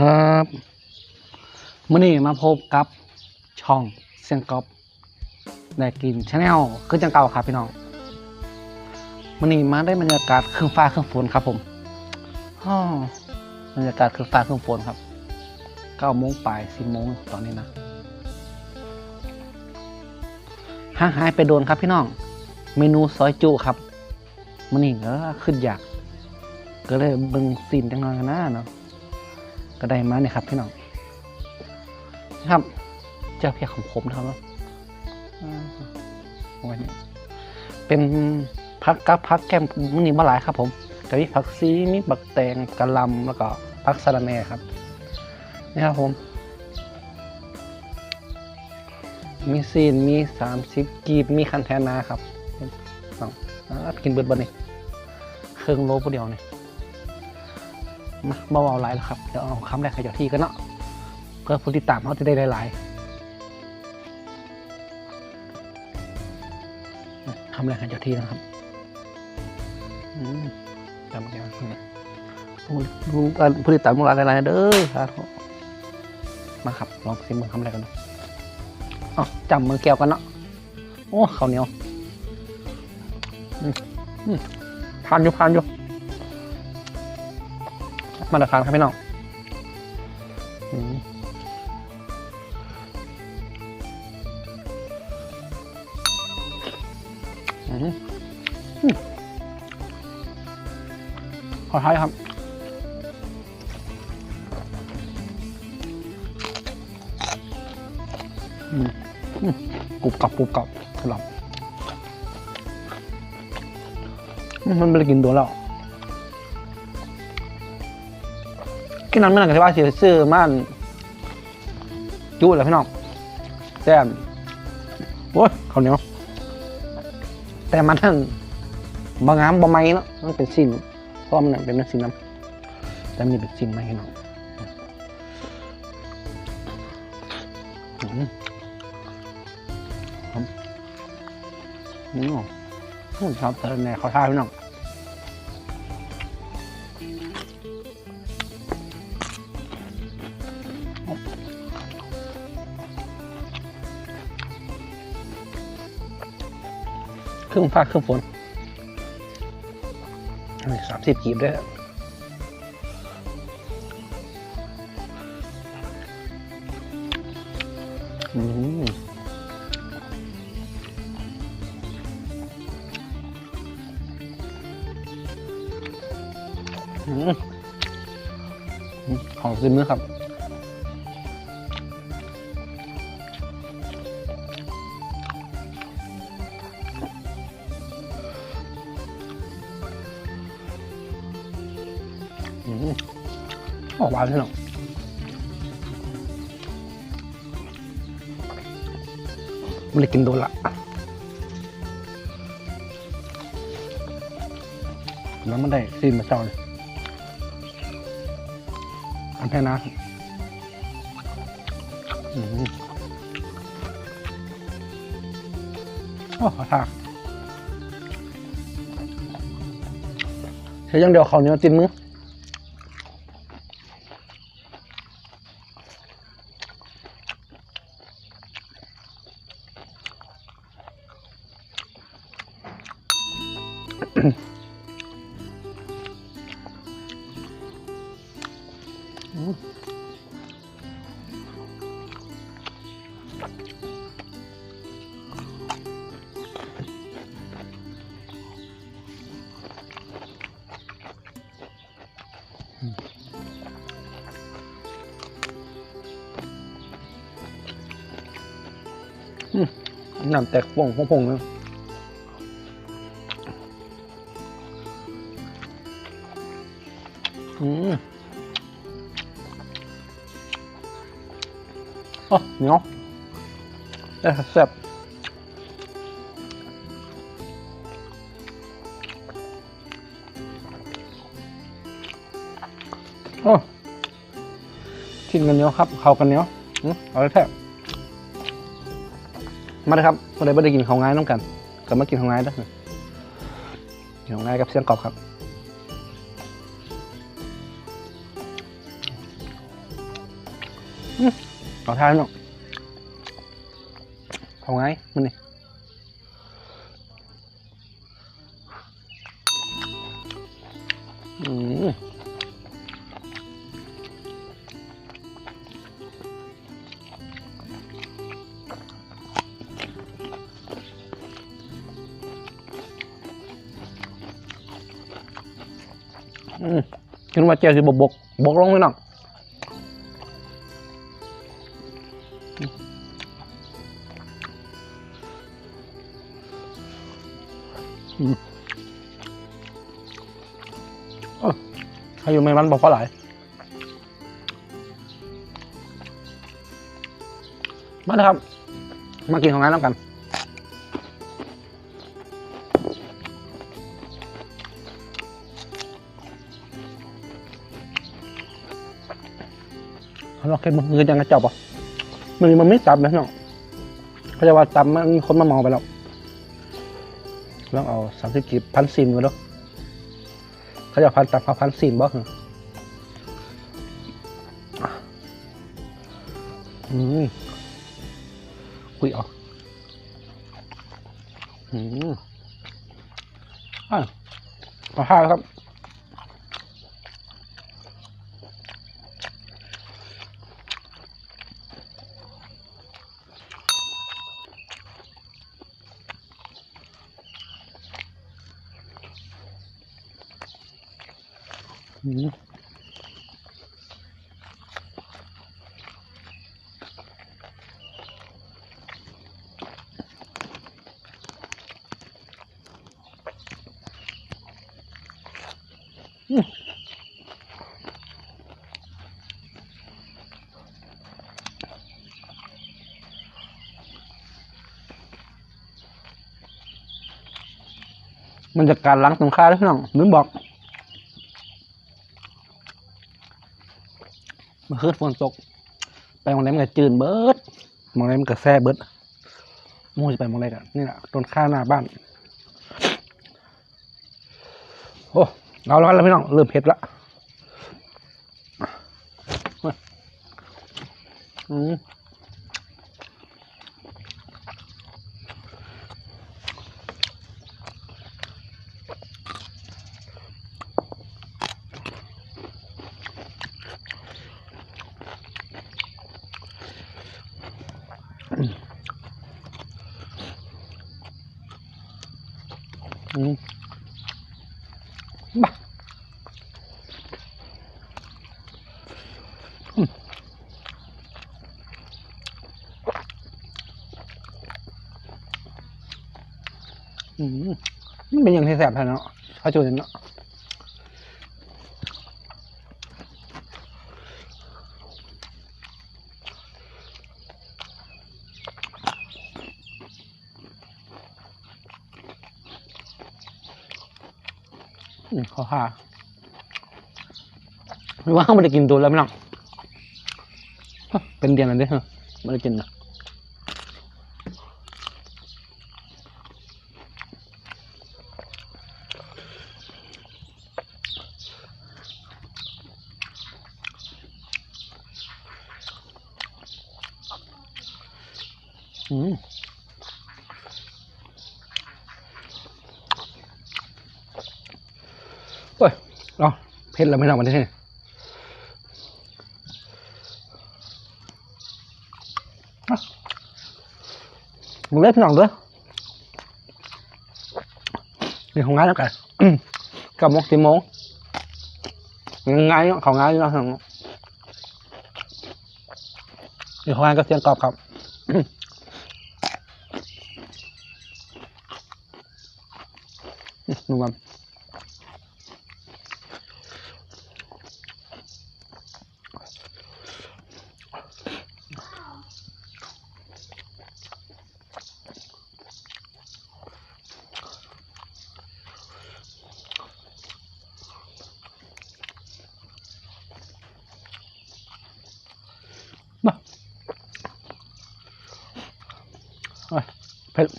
ครับมื่อนี้มาพบกับช่องเสียงกอบได้กินชาแนลคือจังเก่าครับพี่น้องมื่อนี้มาได้บรรยากาศเครื่องฟ้าเครื่องฝนครับผมบรรยากาศเครื่องฟ้าเครื่องฝนครับเก้าโมงปลายสิบโมงตอนนี้นะห่างหายไปโดนครับพี่น้อง เมนูซอยจุครับมื่อนี้ก็ขึ้นอยากก็เลยเบิ่งซีนจังหน่อยกันนะเนาะ ก็ได้มาเนี่ยครับพี่น้องนะครับ เจ้าเพียของผมนะครับเนาะอ่าวันนี้เป็นพักกับพักแก้มมันนี่มาหลายครับ ผมก็มีผักซีมีบักแตงกะหลำแล้วก็พักสะระแหน่ครับนี่ครับผมมีซีนมีสามสิบกีบมีคันแทนาครับน้องอ่ากินเบิดบนนี่เครื่องโลผู้เดียวนี่ มาเบาเอาหลายแล้วครับ เดี๋ยวเอาคำแรกขยับที่กันเนาะ เพื่อผู้ติดตามเขาจะได้หลายๆคำแรกขยับที่นะครับจำกันนะผู้ผู้เอ่อผู้ติดตามของเราหลายเด้อครับมาครับ ลองซิมมือคำแรกกันเนาะอ๋อจำมือแก้วกันเนาะ โอ้ข้าวเหนียว อืมอืมทานอยู่ทานอยู่ มาตรฐานครับพี่น้องอืมอืมอืมขอท้ายครับอืมอืมกรุบกรับกรุบกรับสลับอืมมันไม่ได้กินตัวแล้ว กินนั้นไม่นานกันที่ว่าสิซื้อม่านจุเลยพี่น้องแต่โอ้ยเขาวเหนียวแต่มันทั้งบางงามบางไม้เนาะมันเป็นสิ่งเพราะมันเป็นน้ำสิ่งน้ำแต่มันเป็นสิ่งไม้พี่น้องอืมครับอืมโอ้ยครับแต่แน่เขาท่าพี่น้อง รื่งฟ้าเครื่องฝนสามสิบกีบด้วยอืมอืมอืมของซิมเนื้อครับ วานใช่หรอไม่ได้กินโดนละแล้วมันได้ซีนมาเจ้าเลยอันแค่นะอืมโอ้ขอทากใช้อยังเดียวเขาเนี้ยตินมือ น้ำแตกป่องพงๆเนะ เหนียวแต่แซ่บโอ้กินกันเนียครับเข้ากันเนียวอืมเอาเลยแทบมาเลยครับมาเลยไม่ได้กินของง่ายน้องกันกลับมากินของง่ายด้วยกินของง่ายกับเสียงกรอบครับอาทานเนาะเอาไงมั นนี่อืมอืมคิดว่าเจียวสิบบก บกลงไปหน่อยถ้าอยู่ไม่มันบอกว่าหลาย มาเลยครับ มากินของงานแล้วกันเราเค็มมือยังกระจอบอะมันมันไม่ตับนะน้องเขาจะว่าตับมันคนมามองไปแล้วลองเอาสามสิบกีบพันซินมาดู เขาจะพันตับเขาพันสินบ่เหรออืมคุยออกอืมอะเอาห้าครับ มันจะการล้างตรงค่าด้วยพี่น้องนึกบอก มื่อคืนฝนตก ไปมองไหนมันก็จืนเบิดมองไหนมันก็แซ่เบิดมูจะไปมองไหนกันนี่แหละต้นข้าวหน้าบ้าน โอ้เอาแล้วกันแล้วพี่น้องเริ่มเผ็ดละอืม มันเป็นอย่างที่แสบแท้เนาะเขาจูนเนาะอืมเขาหาไม่ว่าเขาไม่ได้กินตัวแล้วไม่หรอกฮะเป็นเดือนแล้วเด้อไม่ได้กินนะอืมเฮ้ย เอาเผ็ดแล้วไม่หรอกวันนี้อะมึงเล่นพี่น้องด้วยนี่ของงานแล้วกันกับมกตีโมงง่ายเนาะของงานเนาะนี่ของงานก็เสียงกรอบครับดูมันมา เผ็ด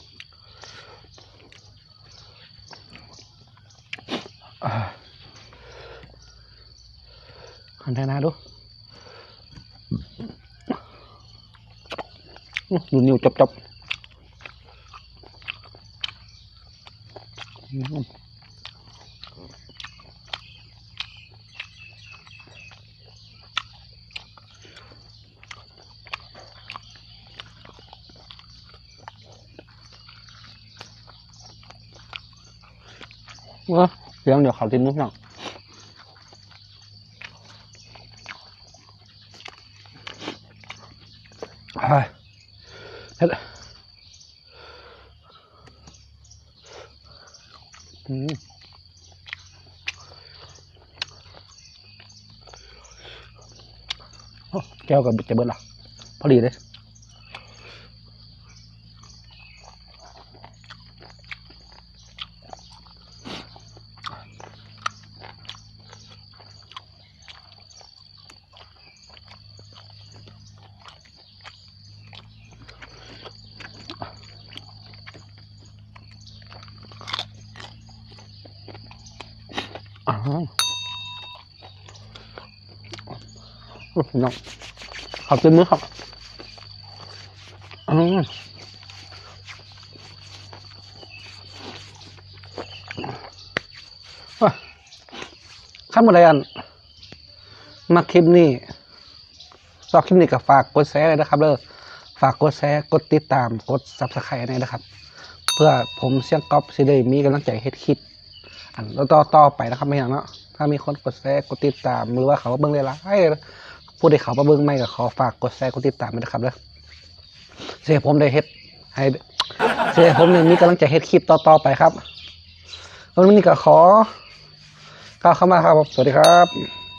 หันทางนาดูดูนิ้วจับจับ Mm-hmm. มว้าเสียงเดี๋ยวเขาทิ้งนิดหน่อยเฮ้ยเฮ็ดอืมโอ้แก้วกับจะเบิดละพอดีเลย น้องขอบคุณมือครับอืมอะข้ามอะไรอัน มาคลิปนี้ชอบคลิปนี้ก็ฝากกดแชร์เลยนะครับเด้อฝากกดแชร์กดติดตามกดซับสไครต์ให้นะครับ เพื่อผมเสียงก๊อปสิได้มีกำลังใจเฮ็ดคลิปอันแล้วต่อต่อไปนะครับไม่อย่างเนาะถ้ามีคนกดแชร์กดติดตามหรือว่าเขาเบิ้งเลยละให้ ผู้ใดเขามาเบิ้งไม่ก็ขอฝากกดแชร์กดติดตามด้วยนะครับเด้อเสียผมได้เฮ็ดให้เสียผมเนี่ยมีกำลังใจเฮ็ดคลิปต่อต่อไปครับวันนี้ก็ขอก้าวเข้ามาครับสวัสดีครับ